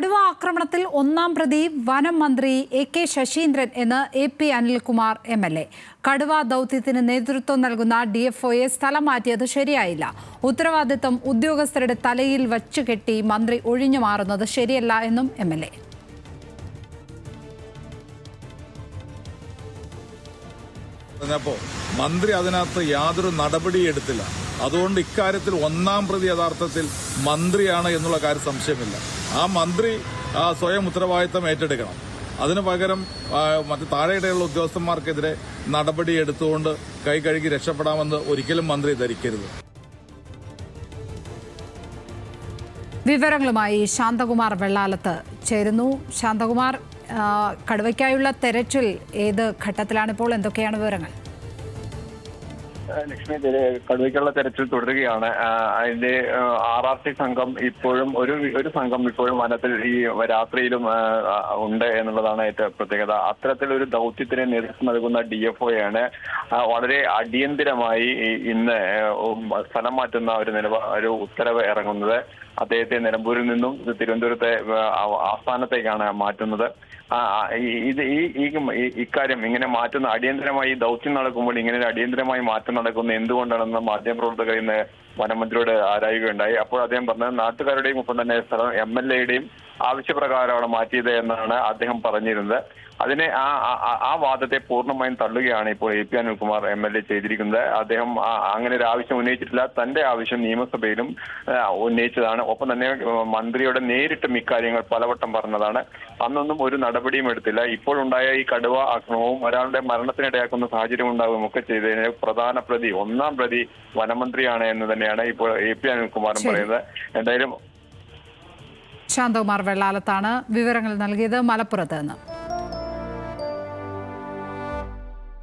കടുവ ആക്രമണത്തിൽ ഒന്നാം പ്രതി വനം മന്ത്രി എ കെ ശശീന്ദ്രൻ എന്ന് A P Anilkumar M L A. കടുവ ദൗത്യത്തിന് നേതൃത്വം നൽകുന്ന ഡി എഫ് ഒയെ സ്ഥലം മാറ്റിയത് ശരിയായില്ല. ഉത്തരവാദിത്തം ഉദ്യോഗസ്ഥരുടെ തലയിൽ വച്ചുകെട്ടി മന്ത്രി ഒഴിഞ്ഞു മാറുന്നത് ശരിയല്ല എന്നും എം എൽ എ. മന്ത്രി അതിനകത്ത് യാതൊരു നടപടിയും എടുത്തില്ല. അതുകൊണ്ട് ഇക്കാര്യത്തിൽ ഒന്നാം പ്രതി യഥാർത്ഥത്തിൽ മന്ത്രിയാണ് എന്നുള്ള കാര്യം സംശയമില്ല. ആ മന്ത്രി സ്വയം ഉത്തരവാദിത്തം ഏറ്റെടുക്കണം. അതിനു പകരം മറ്റ് താഴെയിടെയുള്ള ഉദ്യോഗസ്ഥന്മാർക്കെതിരെ നടപടി എടുത്തുകൊണ്ട് കൈ കഴുകി രക്ഷപ്പെടാമെന്ന് ഒരിക്കലും മന്ത്രി ധരിക്കരുത്. വിവരങ്ങളുമായി ശാന്തകുമാർ വെള്ളാലത്ത് ചേരുന്നു. ശാന്തകുമാർ കടുവയ്ക്കായുള്ള തെരച്ചിൽ ഏത് ഘട്ടത്തിലാണിപ്പോൾ എന്തൊക്കെയാണ് വിവരങ്ങൾ? ലക്ഷ്മി കടുവയ്ക്കുള്ള തെരച്ചിൽ തുടരുകയാണ്. അതിന്റെ ആർ ആർ സി സംഘം ഇപ്പോഴും ഒരു ഒരു സംഘം ഇപ്പോഴും വനത്തിൽ ഈ രാത്രിയിലും ഉണ്ട് എന്നുള്ളതാണ് ഏറ്റവും പ്രത്യേകത. അത്തരത്തിൽ ഒരു ദൗത്യത്തിന് നേതൃത്വം നൽകുന്ന ഡി എഫ് ഒയാണ് വളരെ അടിയന്തിരമായി ഇന്ന് സ്ഥലം മാറ്റുന്ന ഒരു നിലപാ ഒരു ഉത്തരവ് ഇറങ്ങുന്നത്. അദ്ദേഹത്തെ നിലമ്പൂരിൽ നിന്നും തിരുവനന്തപുരത്തെ ആസ്ഥാനത്തേക്കാണ് മാറ്റുന്നത്. ആ, ഇത് ഈ ഈ- ഇക്കാര്യം ഇങ്ങനെ മാറ്റുന്ന അടിയന്തരമായി ദൗത്യം നടക്കുമ്പോൾ ഇങ്ങനെ ഒരു അടിയന്തരമായി മാറ്റം നടക്കുന്നത് എന്തുകൊണ്ടാണെന്ന് മാധ്യമപ്രവർത്തകർ ഇന്ന് വനമന്ത്രിയോട് ആരായുകയുണ്ടായി. അപ്പോൾ അദ്ദേഹം പറഞ്ഞത് നാട്ടുകാരുടെയും ഒപ്പം തന്നെ സ്ഥലം എം എൽ എയുടെയും ആവശ്യപ്രകാരമാണ് മാറ്റിയത് എന്നാണ് അദ്ദേഹം പറഞ്ഞിരുന്നത്. അതിനെ ആ ആ- വാദത്തെ പൂർണമായും തള്ളുകയാണ് ഇപ്പോൾ A P Anilkumar M L A ചെയ്തിരിക്കുന്നത്. അദ്ദേഹം അങ്ങനെ ഒരു ആവശ്യം ഉന്നയിച്ചിട്ടില്ല. തന്റെ ആവശ്യം നിയമസഭയിലും ഉന്നയിച്ചതാണ്. ഒപ്പം തന്നെ മന്ത്രിയുടെ നേരിട്ടും ഇക്കാര്യങ്ങൾ പലവട്ടം പറഞ്ഞതാണ്. അന്നൊന്നും ഒരു നടപടിയും എടുത്തില്ല. ഇപ്പോൾ ഉണ്ടായ ഈ കടുവ ആക്രമണവും ഒരാളുടെ മരണത്തിനിടയാക്കുന്ന സാഹചര്യം ഉണ്ടാവുകയും ഒക്കെ ചെയ്തതിന് പ്രധാന പ്രതി ഒന്നാം പ്രതി വനമന്ത്രിയാണ് എന്ന് തന്നെയാണ് ഇപ്പോൾ എ പി അനിൽകുമാറും പറയുന്നത്. എന്തായാലും ശാന്തകുമാർ വെള്ളാലത്താണ് വിവരങ്ങൾ നൽകിയത്. മലപ്പുറത്ത് നിന്ന്.